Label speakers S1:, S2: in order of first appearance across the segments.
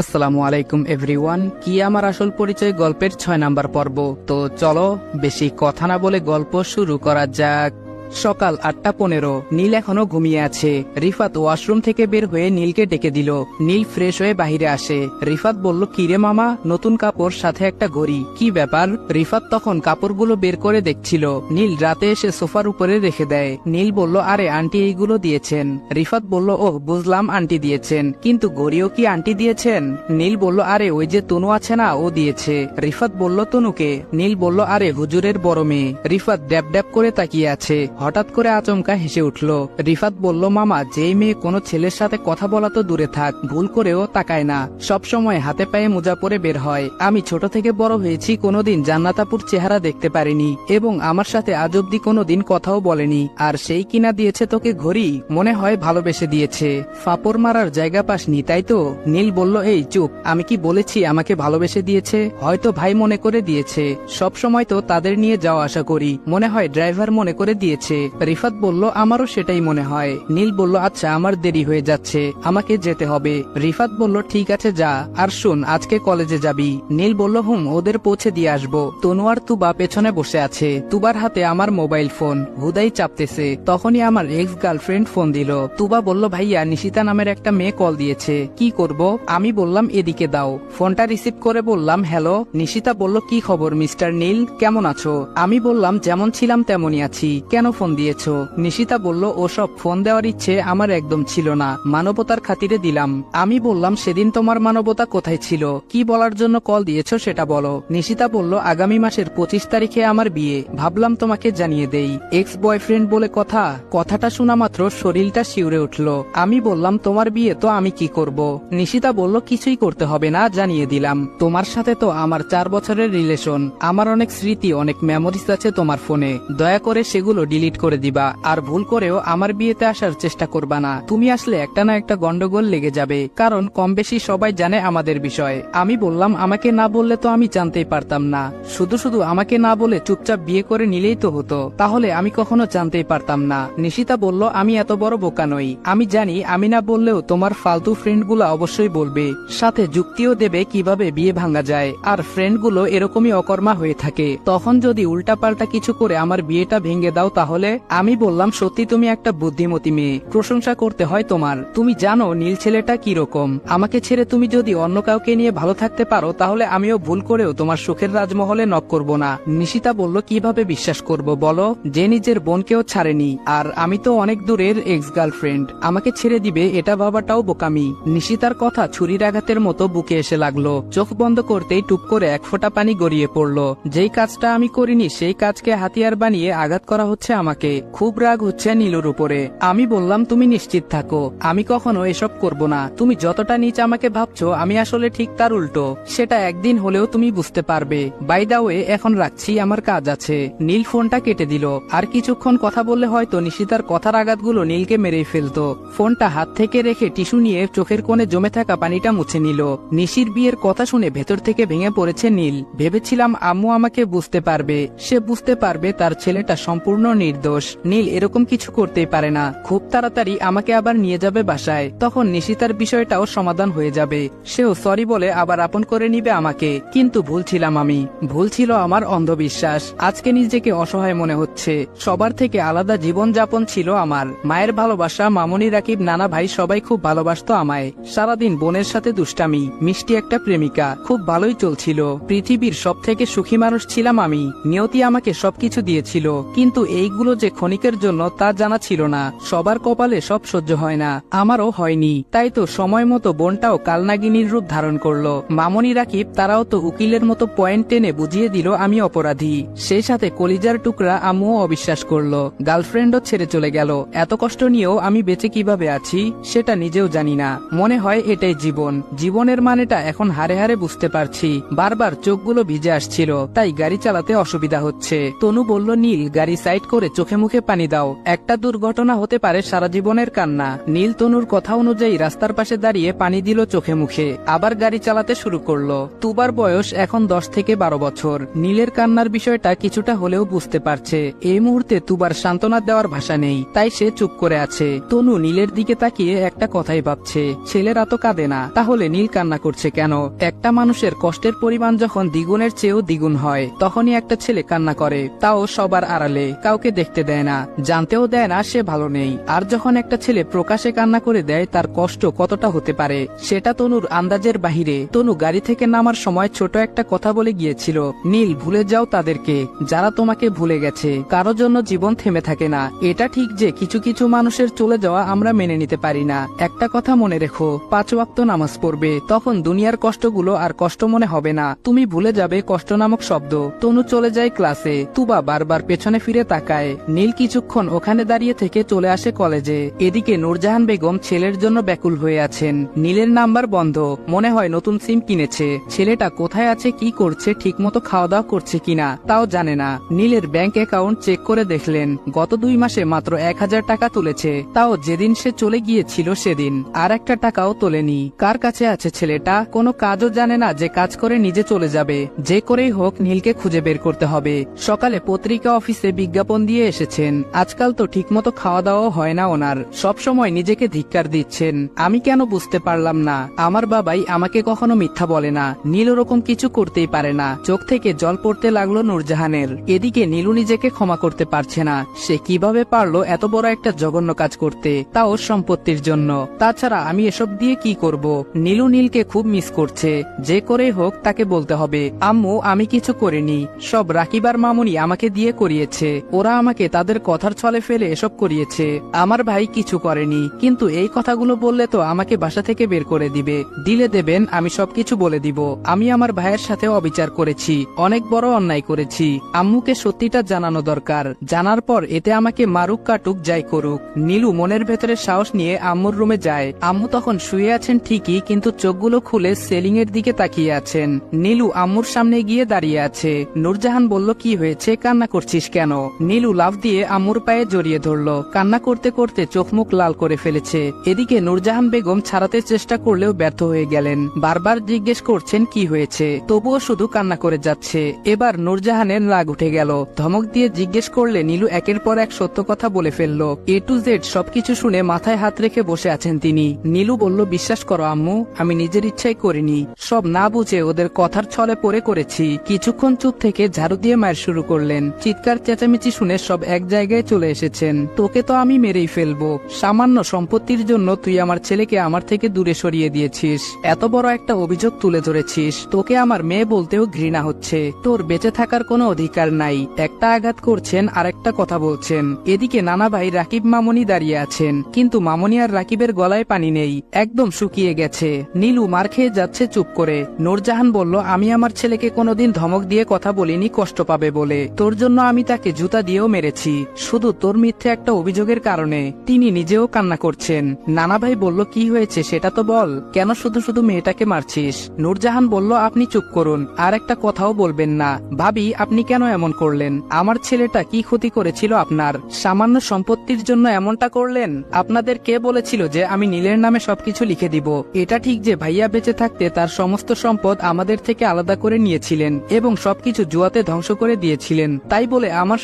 S1: আসসালামু আলাইকুম, এভরিওয়ান। কি আমার আসল পরিচয়? গল্পের ছয় নাম্বার পর্ব। তো চলো, বেশি কথা না বলে গল্প শুরু করা যাক। সকাল আটটা পনেরো। নীল এখনও ঘুমিয়ে আছে। রিফাত ওয়াশরুম থেকে বের হয়ে নীলকে ডেকে দিল। নীল ফ্রেশ হয়ে বাহিরে আসে। রিফাত বলল কিরে মামা, নতুন কাপড়, সাথে একটা ঘড়ি। কি ব্যাপার? রিফাত তখন কাপড়গুলো বের করে দেখছিল। নীল রাতে এসে সোফার উপরে রেখে দেয়। নীল বলল, আরে, আন্টি এইগুলো দিয়েছেন। রিফাত বলল ওহ বুঝলাম আন্টি দিয়েছেন। কিন্তু গড়িও কি আন্টি দিয়েছেন? নীল বলল, আরে, ওই যে তনু আছে না, ও দিয়েছে। রিফাত বলল, তনুকে? নীল বলল, আরে, হুজুরের বড় মেয়ে। রিফাত ড্যাব ড্যাব করে তাকিয়ে আছে। হঠাৎ করে আচমকা হেসে উঠল। রিফাত বলল, মামা, যেই মেয়ে কোনো ছেলের সাথে কথা বলা তো দূরে থাক, ভুল করেও তাকায় না। সব সময় হাতে পায়ে মোজা পরে বের হয়। আমি ছোট থেকে বড় হয়েছি, কোনোদিন জান্নাতাপুর চেহারা দেখতে পারিনি এবং আমার সাথে আজ অব্দি কোনোদিন কথাও বলেনি। আর সেই কিনা দিয়েছে তোকে ঘড়ি, মনে হয় ভালোবেসে দিয়েছে। ফাপড় মারার জায়গা পাসনি, তাই তো? নীল বলল, এই, চুপ। আমি কি বলেছি আমাকে ভালোবেসে দিয়েছে? হয়তো ভাই মনে করে দিয়েছে। সব সময় তো তাদের নিয়ে যাওয়া আশা করি। মনে হয় ড্রাইভার মনে করে দিয়েছে। রিফাত বলল, আমারও সেটাই মনে হয়। নীল বলল আচ্ছা আমার দেরি হয়ে যাচ্ছে, আমাকে যেতে হবে। রিফাত বলল, ঠিক আছে, যা, আর শুন, আজকে কলেজে যাবি। নীল বলল, হুম, ওদের পৌঁছে দিয়ে আসব। তনুয়ার তুবা পেছনে বসে আছে। তুবার হাতে আমার মোবাইল ফোন, হুদাই চাপতেছে। তখনই আমার এক্স গার্লফ্রেন্ড ফোন দিল। তুবা বলল, ভাইয়া, নিশিতা নামের একটা মেয়ে কল দিয়েছে। কি করব? আমি বললাম, এদিকে দাও। ফোনটা রিসিভ করে বললাম, হ্যালো। নিশিতা বলল, কি খবর, মিস্টার নীল? কেমন আছো? আমি বললাম, যেমন ছিলাম, তেমনই আছি। কেন ফোন দিয়েছ। নিশিতা বলল, ওসব ফোন দেওয়ার ইচ্ছে আমার একদম ছিল না। মানবতার খাতিরে দিলাম। আমি বললাম, সেদিন তোমার মানবতা কোথায় ছিল? কি বলার জন্য কল দিয়েছ সেটা বলো। নিশিতা বলল, আগামী মাসের পঁচিশ তারিখে আমার বিয়ে। ভাবলাম তোমাকে জানিয়ে দেই। এক্স বয়ফ্রেন্ড বলে কথা? কথাটা শোনা মাত্র শরীরটা শিউরে উঠল। আমি বললাম, তোমার বিয়ে তো আমি কি করব? নিশিতা বলল, কিছুই করতে হবে না, জানিয়ে দিলাম। তোমার সাথে তো আমার চার বছরের রিলেশন আমার অনেক স্মৃতি, অনেক মেমোরিজ আছে তোমার ফোনে। দয়া করে সেগুলো ডিলিট করে দিবা, আর ভুল করেও আমার বিয়েতে আসার চেষ্টা করবা না। তুমি আসলে একটা না একটা গন্ডগোল লেগে যাবে, কারণ কম বেশি সবাই জানে আমাদের বিষয়। আমি বললাম, আমাকে না বললে তো আমি জানতেই পারতাম না। শুধু শুধু আমাকে না বলে চুপচাপ বিয়ে করে নিলেই তো হতো। তাহলে আমি কখনো জানতেই পারতাম না। নিশিতা বলল, আমি এত বড় বোকা নই। আমি জানি, আমি না বললেও তোমার ফালতু ফ্রেন্ডগুলো অবশ্যই বলবে। সাথে যুক্তিও দেবে কীভাবে বিয়ে ভাঙা যায়। আর ফ্রেন্ডগুলো এরকমই অকর্মা হয়ে থাকে। তখন যদি উল্টাপাল্টা কিছু করে আমার বিয়েটা ভেঙে দাও তাহলে আমি বললাম, সত্যি তুমি একটা বুদ্ধিমতী মেয়ে। প্রশংসা করতে হয় তোমার। তুমি জানো নীল ছেলেটা কি রকম। আমাকে ছেড়ে তুমি যদি অন্য কাউকে নিয়ে ভালো থাকতে পারো, তাহলে আমিও ভুল করেও তোমার সুখের রাজমহলে নক করব না। নিশিতা বলল, কীভাবে বিশ্বাস করব বলো? যে নিজের বোনকেও ছাড়েনি। আর আমি তো অনেক দূরের এক্স গার্লফ্রেন্ড আমাকে ছেড়ে দিবে, এটা ভাবাটাও বোকামি। নিশিতার কথা ছুরির আঘাতের মতো বুকে এসে লাগল। চোখ বন্ধ করতেই টুপ করে এক ফোঁটা পানি গড়িয়ে পড়ল। যেই কাজটা আমি করিনি, সেই কাজকে হাতিয়ার বানিয়ে আঘাত করা হচ্ছে আমাকে, খুব রাগ হচ্ছে নীলুর উপরে। আমি বললাম, তুমি নিশ্চিত থাকো। আমি কখনো এসব করব না। তুমি যতটা নিচ আমাকে ভাবছ, আমি আসলে ঠিক তার উল্টো। সেটা একদিন হলেও তুমি বুঝতে পারবে। বাই দা ওয়ে এখন রাখছি, আমার কাজ আছে। নীল ফোনটা কেটে দিল। আর কিছুক্ষণ কথা বললে হয়তো নিশিতার কথার আঘাতগুলো নীলকে মেরেই ফেলতো। ফোনটা হাত থেকে রেখে টিস্যু নিয়ে চোখের কোণে জমে থাকা পানিটা মুছে নিল। নিশির বিয়ের কথা শুনে ভেতর থেকে ভেঙে পড়েছে নীল। ভেবেছিলাম, আম্মু আমাকে বুঝতে পারবে। সে বুঝতে পারবে তার ছেলেটা সম্পূর্ণ নির্দোষ নীল এরকম কিছু করতেই পারে না। খুব তাড়াতাড়ি আমাকে আবার নিয়ে যাবে বাসায়। তখন নিশিতার বিষয়টাও সমাধান হয়ে যাবে। সেও সরি বলে আবার আপন করে নিবে আমাকে। কিন্তু ভুল ছিলাম আমি। ভুল ছিল আমার অন্ধবিশ্বাস। আজকে নিজেকে অসহায় মনে হচ্ছে। সবার থেকে আলাদা জীবন যাপন ছিল আমার। মায়ের ভালোবাসা, মামনি, রাকিব, নানা ভাই সবাই খুব ভালোবাসতো আমায়। সারাদিন বোনের সাথে দুষ্টামি, মিষ্টি একটা প্রেমিকা। খুব ভালোই চলছিল। পৃথিবীর সব থেকে সুখী মানুষ ছিলাম আমি। নিয়তি আমাকে সবকিছু দিয়েছিল। কিন্তু এইগুলো যে ক্ষণিকের জন্য তা জানা ছিল না, সবার কপালে সব সহ্য হয় না। আমারও হয়নি। তাই তো সময় মতো বোনটাও কালনাগিনীর রূপ ধারণ করল। মামনি রাকিব, তারাও তো উকিলের মতো পয়েন্ট টেনে বুঝিয়ে দিল, আমি অপরাধী। সেই সাথে কলিজার টুকরা আম্মুও অবিশ্বাস করল। গার্লফ্রেন্ডও ছেড়ে চলে গেল। এত কষ্ট নিয়েও আমি বেঁচে কীভাবে আছি, সেটা নিজেও জানি না। মনে হয় এটাই জীবন। জীবনের মানেটা এখন হারে হারে বুঝতে পারছি। বারবার চোখগুলো ভিজে আসছিল, তাই গাড়ি চালাতে অসুবিধা হচ্ছে। তনু বলল, নীল, গাড়ি সাইড করে চোখে মুখে পানি দাও। একটা দুর্ঘটনা হতে পারে সারা জীবনের কান্না। নীল তনুর কথা অনুযায়ী রাস্তার পাশে দাঁড়িয়ে পানি দিল চোখে মুখে। আবার গাড়ি চালাতে শুরু করল। তুবার বয়স এখন দশ থেকে বারো বছর। নীলের কান্নার বিষয়টা কিছুটা হলেও বুঝতে পারছে। এই মুহূর্তে তুবার সান্ত্বনা দেওয়ার ভাষা নেই, তাই সে চুপ করে আছে। তনু নীলের দিকে তাকিয়ে একটা কথাই ভাবছে, ছেলেরা তো কাঁদে না, তাহলে নীল কান্না করছে কেন? একটা মানুষের কষ্টের পরিমাণ যখন দ্বিগুণের চেয়েও দ্বিগুণ হয়, তখনই একটা ছেলে কান্না করে, তাও সবার আড়ালে। কাউকে দেখতে দেয় না, জানতেও দেয় না সে ভালো নেই। আর যখন একটা ছেলে প্রকাশে কান্না করে দেয়, তার কষ্ট কতটা হতে পারে, সেটা তনুর আন্দাজের বাহিরে। তনু গাড়ি থেকে নামার সময় ছোট একটা কথা বলে গিয়েছিল, নীল, ভুলে যাও তাদেরকে, যারা তোমাকে ভুলে গেছে। কারও জন্য জীবন থেমে থাকে না। এটা ঠিক যে কিছু কিছু মানুষের চলে যাওয়া আমরা মেনে নিতে পারি না। একটা কথা মনে রেখো, পাঁচ ওয়াক্ত নামাজ পড়বে, তখন দুনিয়ার কষ্টগুলো আর কষ্ট মনে হবে না। তুমি ভুলে যাবে কষ্ট নামক শব্দ। তনু চলে যায় ক্লাসে। তুবা বারবার পেছনে ফিরে তাকায়। নীল কিছুক্ষণ ওখানে দাঁড়িয়ে থেকে চলে আসে কলেজে। এদিকে নূরজাহান বেগম ছেলের জন্য ব্যাকুল হয়ে আছেন। নীলের নাম্বার বন্ধ। মনে হয় নতুন সিম কিনেছে। ছেলেটা কোথায় আছে, কি করছে, ঠিকমতো খাওয়া দাওয়া করছে কিনা, তাও জানে না। নীলের ব্যাংক অ্যাকাউন্ট চেক করে দেখলেন, গত দুই মাসে মাত্র এক হাজার টাকা তুলেছে। তাও যেদিন সে চলে গিয়েছিল সেদিন। আর একটা টাকাও তোলেনি। কার কাছে আছে ছেলেটা? কোনো কাজও জানে না যে কাজ করে নিজে চলে যাবে। যে করেই হোক নীলকে খুঁজে বের করতে হবে। সকালে পত্রিকা অফিসে বিজ্ঞাপন দিয়ে এসেছেন। আজকাল তো ঠিকমতো খাওয়া দাওয়া হয় না ওনার। সব সময় নিজেকে ধিক্কার দিচ্ছেন। আমি কেন বুঝতে পারলাম না। আমার বাবাই আমাকে কখনো মিথ্যা বলে না। নীল ওরকম কিছু করতেই পারে না। চোখ থেকে জল পড়তে লাগল নূরজাহানের। এদিকে নীলু নিজেকে ক্ষমা করতে পারছে না। সে কীভাবে পারল এত বড় একটা জঘন্য কাজ করতে? তা ওর সম্পত্তির জন্য। তাছাড়া আমি এসব দিয়ে কি করব? নীলু নীলকে খুব মিস করছে। যে করে হোক তাকে বলতে হবে। আম্মু, আমি কিছু করিনি। সব রাকিবার মামুনি আমাকে দিয়ে করিয়েছে। ওরা আমাকে তাদের কথার ছলে ফেলে এসব করিয়েছে। আমার ভাই কিছু করেনি, কিন্তু এই কথাগুলো বললে তো আমাকে বাসা থেকে বের করে দিবে। দিলে দেবেন, আমি সবকিছু বলে দিব। আমি আমার ভাইয়ের সাথে অবিচার করেছি, অনেক বড় অন্যায় করেছি। আম্মুকে সত্যিটা জানানো দরকার। জানার পর এতে আমাকে মারুক কাটুক যাই করুক। নীলু মনের ভেতরে সাহস নিয়ে আম্মুর রুমে যায়। আম্মু তখন শুয়ে আছেন ঠিকই, কিন্তু চোখগুলো খুলে সেলিং এর দিকে তাকিয়ে আছেন। নীলু আম্মুর সামনে গিয়ে দাঁড়িয়ে আছে। নূরজাহান বলল, কি হয়েছে? কান্না করছিস কেন? নীলু লাভ দিয়ে আম্মুর পায়ে জড়িয়ে ধরলো। কান্না করতে করতে চোখ মুখ লাল করে ফেলেছে। এদিকে নূরজাহান বেগম ছাড়াতে চেষ্টা করলেও ব্যর্থ হয়ে গেলেন। বারবার জিজ্ঞেস করছেন কি হয়েছে। তবুও শুধু কান্না করে যাচ্ছে। এবার নূরজাহানের রাগ উঠে গেল। ধমক দিয়ে জিজ্ঞেস করলে নীলু একের পর এক সত্য কথা বলে ফেলল। এ টু জেড সবকিছু শুনে মাথায় হাত রেখে বসে আছেন তিনি। নীলু বলল, বিশ্বাস করো আম্মু, আমি নিজের ইচ্ছাই করিনি। সব না বুঝে ওদের কথার ছলে পড়ে করেছি। কিছুক্ষণ চুপ থেকে ঝাড়ু দিয়ে মায়ের শুরু করলেন। চিৎকার চেঁচামেচি শুনে সব এক জায়গায় চলে এসেছেন। তোকে তো আমি মেরেই ফেলব। সামান্য সম্পত্তির জন্য তুই আমার ছেলেকে আমার থেকে দূরে সরিয়ে দিয়েছিস। এত বড় একটা অভিযোগ তুলে ধরেছিস। তোকে আমার মেয়ে বলতেও ঘৃণা হচ্ছে। তোর বেঁচে থাকার কোনো অধিকার নাই। একটা আঘাত করছেন আর একটা কথা বলছেন। এদিকে নানা ভাই রাকিব মামনি দাঁড়িয়ে আছেন। কিন্তু মামনি আর রাকিবের গলায় পানি নেই। একদম শুকিয়ে গেছে। নীলু মার খেয়ে যাচ্ছে চুপ করে। নূরজাহান বলল, আমি আমার ছেলেকে কোনোদিন ধমক দিয়ে কথা বলিনি, কষ্ট পাবে বলে। তোর জন্য আমি তাকে জুতা দিয়েও মেরেছি। শুধু তোর মিথ্যে একটা অভিযোগের কারণে তিনি নিজেও কান্না করছেন। নানা ভাই বলল, কি হয়েছে সেটা তো বল। কেন শুধু শুধু মেয়েটাকে মারছিস? নূরজাহান বলল, আপনি চুপ করুন। আর একটা কথাও বলবেন না। ভাবি, আপনি কেন এমন করলেন? আমার ছেলেটা কি ক্ষতি করেছিল আপনার? সামান্য সম্পত্তির জন্য এমনটা করলেন? আপনাদের কে বলেছিল যে আমি নীলের নামে সবকিছু লিখে দিব? এটা ঠিক যে ভাইয়া বেঁচে থাকতে তার সমস্ত সম্পদ আমাদের থেকে আলাদা করে নিয়েছিলেন এবং সবকিছু জুয়াতে ধ্বংস করে দিয়েছিলেন। তাই বলে, আমার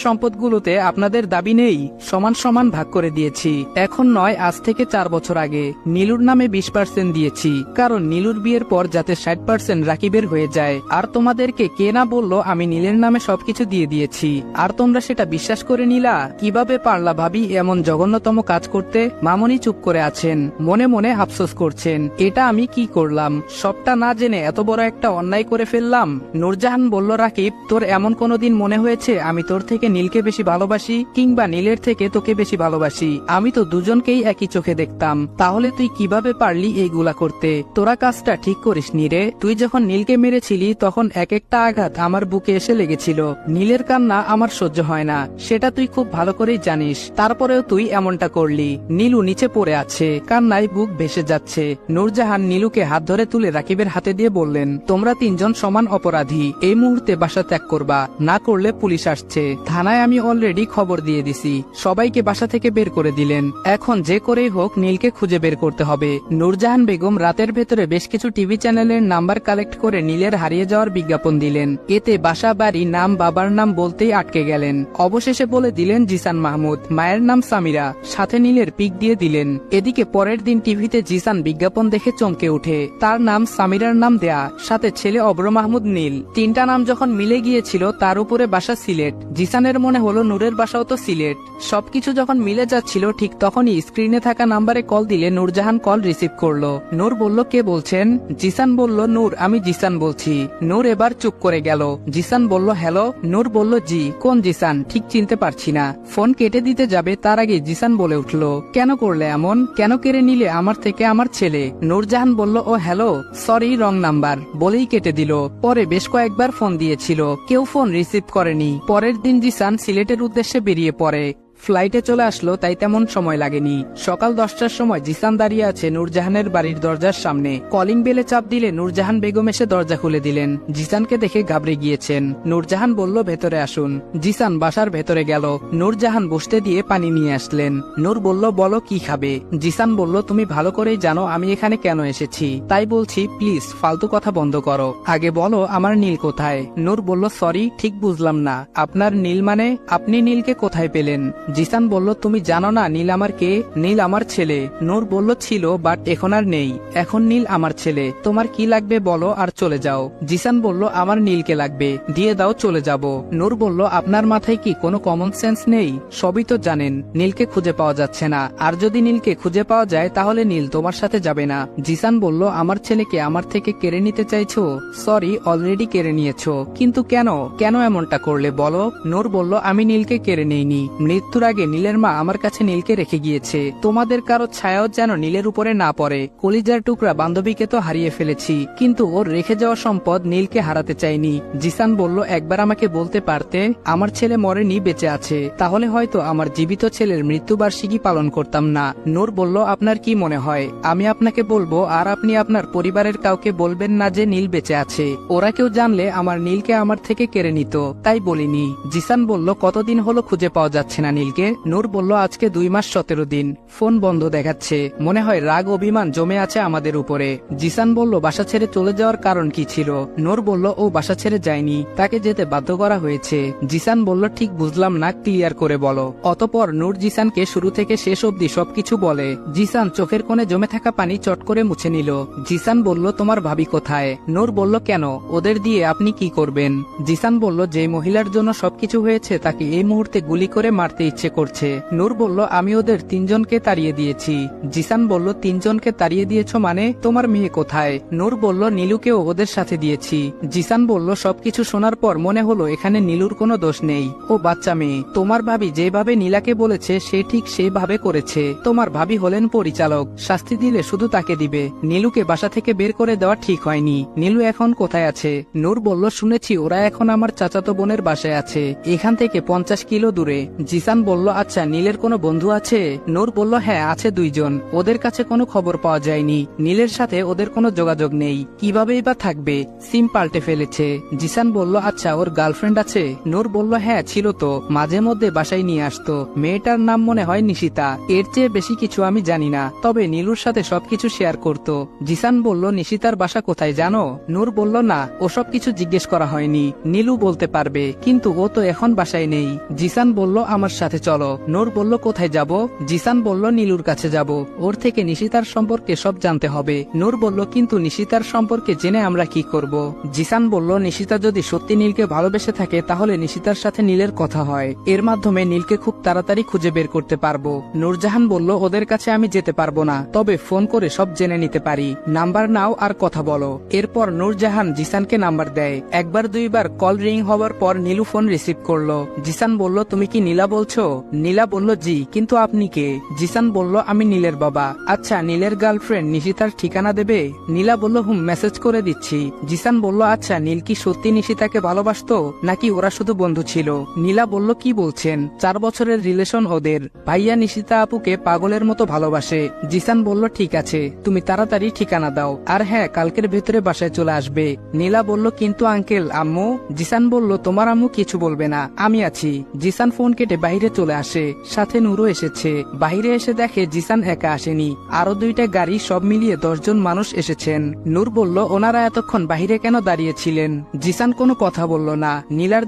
S1: সম্পদগুলোতে আপনাদের দাবি নেই, সমান সমান ভাগ করে দিয়েছি। এখন নয়, আজ থেকে চার বছর আগে। নীলুর নামে বিশ পার্সেন্ট দিয়েছি, কারণ নীলুর বিয়ের পর যাতে ষাট পার্সেন্ট রাকিবের হয়ে যায়। আর তোমাদেরকে কে না বলল আমি নীলের নামে সবকিছু দিয়ে দিয়েছি? আর তোমরা সেটা বিশ্বাস করে নিলা? কীভাবে পারলা ভাবি এমন জঘন্যতম কাজ করতে? মামনি চুপ করে আছেন, মনে মনে আফসোস করছেন। এটা আমি কি করলাম? সবটা না জেনে এত বড় একটা অন্যায় করে ফেললাম? নূরজাহান বলল, রাকিব, তোর এমন কোনোদিন মনে হয়েছে আমি তোর থেকে নীলকে বেশি ভালোবাসি কিংবা নীলের থেকে তোকে বেশি ভালোবাসি? আমি তো দুজনকেই একই চোখে দেখতাম। তাহলে তুই কীভাবে পারলি এইগুলা করতে? তোরা কাজটা ঠিক করিস নি রে। তুই যখন নীলকে মেরেছিলি, তখন এক একটা আঘাত আমার বুকে এসে লেগেছিল। নীলের কান্না আমার সহ্য হয় না। সেটা তুই খুব ভালো করেই জানিস। তারপরেও তুই এমনটা করলি। নীলু নিচে পড়ে আছে। কান্নায় বুক ভেসে যাচ্ছে। নূরজাহান নীলুকে হাত ধরে তুলে রাকিবের হাতে দিয়ে বললেন, তোমরা তিনজন সমান অপরাধী। এই মুহূর্তে বাসা ত্যাগ করবা। না করলে পুলিশ আসছে। থানায় আমি অলরেডি খবর দিয়ে দিছি। সবাইকে বাসা থেকে বের করে দিলেন। এখন যে করেই হোক নীলকে খুঁজে বের করতে হবে। নূরজাহান বেগম রাতের ভেতরে বেশ কিছু টিভি চ্যানেলের নাম্বার কালেক্ট করে নীলের হারিয়ে যাওয়ার বিজ্ঞাপন দিলেন। এতে বাসা, বাড়ি, নাম, বাবার নাম বলতেই আটকে গেলেন। অবশেষে বলে দিলেন জিসান মাহমুদ, মায়ের নাম সামিরা। সাথে নীলের পিক দিয়ে দিলেন। এদিকে পরের দিন টিভিতে জিসান বিজ্ঞাপন দেখে চমকে উঠে তার নাম সামিরার নাম দেয়া, সাথে ছেলে অব্র মাহমুদ নীল। তিনটা নাম যখন মিলে গিয়েছিল, তার উপরে বাসা সিলেট। জিসানের মনে হলো নূরের বাসাও তো সিলেট। সবকিছু যখন মিলে যাচ্ছিল, ঠিক তখনই স্ক্রিনে থাকা নাম্বারে কল দিলে নূরজাহান কল রিসিভ করল। নূর বলল, কে বলছেন? জিসান বলল, নূর, আমি জিসান বলছি। নূর এবার চুপ করে গেল। জিসান বলল, হ্যালো? নূর বলল, জি, কোন জিসান? ঠিক চিনতে পারছি না। ফোন কেটে দিতে যাবে, তার আগে জিসান বলে উঠল, কেন করলে এমন? কেন কেড়ে নিলে আমার থেকে আমার ছেলে? নূরজাহান বলল, ও, হ্যালো, সরি, রং নাম্বার। বলেই কেটে দিল। পরে বেশ কয়েকবার ফোন দিয়েছিল, কেউ ফোন রিসিভ করেনি। পরের দিন জিসান সিলেটের উদ্দেশ্যে বেরিয়ে পড়ে। ফ্লাইটে চলে আসলো, তাই তেমন সময় লাগেনি। সকাল দশটার সময় জিসান দাঁড়িয়ে আছে নূরজাহানের বাড়ির দরজার সামনে। কলিং বেলে চাপ দিলে নূরজাহান বেগম এসে দরজা খুলে দিলেন। জিসানকে দেখে ঘাবড়ে গিয়েছেন। নূরজাহান বলল, ভেতরে আসুন। জিসান বাসার ভেতরে গেল। নূরজাহান বসতে দিয়ে পানি নিয়ে আসলেন। নূর বলল, বলো, কি খাবে? জিসান বলল, তুমি ভালো করেই জানো আমি এখানে কেন এসেছি। তাই বলছি, প্লিজ, ফালতু কথা বন্ধ করো। আগে বলো, আমার নীল কোথায়? নূর বলল, সরি, ঠিক বুঝলাম না। আপনার নীল মানে আপনি নীলকে কোথায় পেলেন? জিসান বলল, তুমি জানো না নীল আমার কে? নীল আমার ছেলে। নূর বলল, ছিল, বাট এখন আর নেই। এখন নীল আমার ছেলে। তোমার কি লাগবে বলো আর চলে যাও। জিসান বলল, আমার নীলকে লাগবে। দিয়ে দাও, চলে যাব। নূর বলল, আপনার মাথায় কি কোনো কমন সেন্স নেই? সবই তো জানেন, নীলকে খুঁজে পাওয়া যাচ্ছে না। আর যদি নীলকে খুঁজে পাওয়া যায়, তাহলে নীল তোমার সাথে যাবে না। জিসান বলল, আমার ছেলেকে আমার থেকে কেড়ে নিতে চাইছো? সরি অলরেডি কেড়ে নিয়েছো। কিন্তু কেন? কেন এমনটা করলে বলো? নূর বলল, আমি নীলকে কেড়ে নেইনি। মৃত্যুর আগে নীলের মা আমার কাছে নীলকে রেখে গিয়েছে। তোমাদের কারও ছায়াও যেন নীলের উপরে না পড়ে। কলিজার টুকরা বান্ধবীকে তো হারিয়ে ফেলেছি। কিন্তু ওর রেখে যাওয়া সম্পদ নীলকে হারাতে চাইনি। জিসান বলল, একবার আমাকে বলতে পারতে, আমার ছেলে মরেনি, বেঁচে আছে। তাহলে হয়তো আমার জীবিত ছেলের মৃত্যুবার্ষিকী পালন করতাম না। নূর বলল, আপনার কি মনে হয়? আমি আপনাকে বলব, আর আপনি আপনার পরিবারের কাউকে বলবেন না যে নীল বেঁচে আছে। ওরা কেউ জানলে আমার নীলকে আমার থেকে কেড়ে নিত, তাই বলিনি। জিসান বলল, কতদিন হলো খুঁজে পাওয়া যাচ্ছে না নীলকে, নূর বলল, আজকে দুই মাস সতেরো দিন। ফোন বন্ধ দেখাচ্ছে। মনে হয় রাগ, অভিমান জমে আছে আমাদের উপরে। জিসান বলল, বাসা ছেড়ে চলে যাওয়ার কারণ কি ছিল? নূর বলল, ও বাসা ছেড়ে যায়নি। তাকে যেতে বাধ্য করা হয়েছে। জিসান বলল, ঠিক বুঝলাম না, ক্লিয়ার করে বলো। অতপর নূর জিসানকে শুরু থেকে শেষ অবধি সবকিছু বলে। জিসান চোখের কোণে জমে থাকা পানি চট করে মুছে নিল। জিসান বলল, তোমার ভাবি কোথায়? নূর বলল, কেন? ওদের দিয়ে আপনি কি করবেন? জিসান বলল, যে মহিলার জন্য সবকিছু হয়েছে তাকে এই মুহূর্তে গুলি করে মারতে ইচ্ছে করছে। নূর বলল, আমি ওদের তিনজনকে তাড়িয়ে দিয়েছি। জিসান বলল, তিনজনকে তাড়িয়ে দিয়েছ মানে? তোমার মেয়ে কোথায়? নূর বলল, নীলুকেও ওদের সাথে দিয়েছি। জিসান বলল, সবকিছু শোনার পর মনে হলো এখানে নীলুর কোনো দোষ নেই। ও বাচ্চা মেয়ে। তোমার ভাবি যেভাবে নীলাকে বলেছে, সে ঠিক সেভাবে করেছে। তোমার ভাবি হলেন পরিচালক। শাস্তি দিলে শুধু তাকে দিবে। নীলুকে বাসা থেকে বের করে দেওয়া ঠিক হয়নি। নীলু এখন কোথায় আছে? নূর বলল, শুনেছি ওরা এখন আমার চাচাতো বোনের বাসায় আছে। এখান থেকে পঞ্চাশ কিলো দূরে। জিসান বলল আচ্ছা নীলের কোনো বন্ধু আছে? নূর বলল হ্যাঁ আছে দুইজন। ওদের কাছে কোনো খবর পাওয়া যায়নি। নীলের সাথে ওদের কোনো যোগাযোগ নেই। কিভাবেই বা থাকবে? সিম পাল্টে ফেলেছে। জিসান বলল আচ্ছা ওর গার্লফ্রেন্ড আছে? নূর বলল হ্যাঁ ছিল তো। মাঝে মধ্যে বাসায় নিয়ে আসতো। মেয়েটার নাম মনে হয় নিশিতা। এর চেয়ে বেশি কিছু আমি জানি না। তবে নীলুর সাথে সবকিছু শেয়ার করত। জিসান বলল, নিশিতার বাসা কোথায় জানো? নূর বলল, না, ওসব কিছু জিজ্ঞেস করা হয়নি। নীলু বলতে পারবে। কিন্তু ও তো এখন বাসায় নেই। জিসান বলল, আমার সাথে চলো। নূর বলল, কোথায় যাব? জিসান বলল, নীলুর কাছে যাব। ওর থেকে নিশিতার সম্পর্কে সব জানতে হবে। নূর বলল, কিন্তু নিশিতার সম্পর্কে জেনে আমরা কি করব? জিসান বলল, নিশিতা যদি সত্যি নীলকে ভালোবেসে থাকে, তাহলে নিশিতার সাথে নীলের কথা হয়। এর মাধ্যমে নীলকে খুব তাড়াতাড়ি খুঁজে বের করতে পারব। নূরজাহান বলল, ওদের কাছে আমি যেতে পারব না, তবে ফোন করে সব জেনে নিতে পারি। নাম্বার নাও আর কথা বলো। এরপর নূরজাহান জিসানকে নাম্বার দেয়। একবার দুইবার কল রিং হওয়ার পর নীলু ফোন রিসিভ করল। জিসান বলল, তুমি কি নীলা বলছো? নীলা বলল, জি, কিন্তু আপনি কে? জিসান বলল, আমি নীলের বাবা। আচ্ছা নীলের গার্লফ্রেন্ড নিশিতার ঠিকানা দেবে? নীলা বলল, হুম, মেসেজ করে দিচ্ছি। জিসান বলল আচ্ছা নীল কি সত্যি নিশিতাকে ভালোবাসতো, নাকি ওরা শুধু বন্ধু ছিল? নীলা বলল, কি বলছেন? চার বছরের রিলেশন ওদের। ভাইয়া নিশিতা আপুকে পাগলের মতো ভালোবাসে। জিসান বলল, ঠিক আছে, তুমি তাড়াতাড়ি ঠিকানা দাও। আর হ্যাঁ কালকের ভেতরে বাসায় চলে আসবে। নীলা বলল, কিন্তু আঙ্কেল, আম্মু? জিসান বলল, তোমার আম্মু কিছু বলবে না, আমি আছি। জিসান ফোন কেটে বাইরে চলে আসে। সাথে নুরও এসেছে। বাহিরে এসে দেখে জিসান একা আসেনি। আরও দুইটা গাড়ি সব মিলিয়ে দশজন মানুষ এসেছেন। নূর বলল, ওনারা এতক্ষণ বাহিরে কেন দাঁড়িয়েছিলেন জিসান কোনো কথা বলল না। নীলার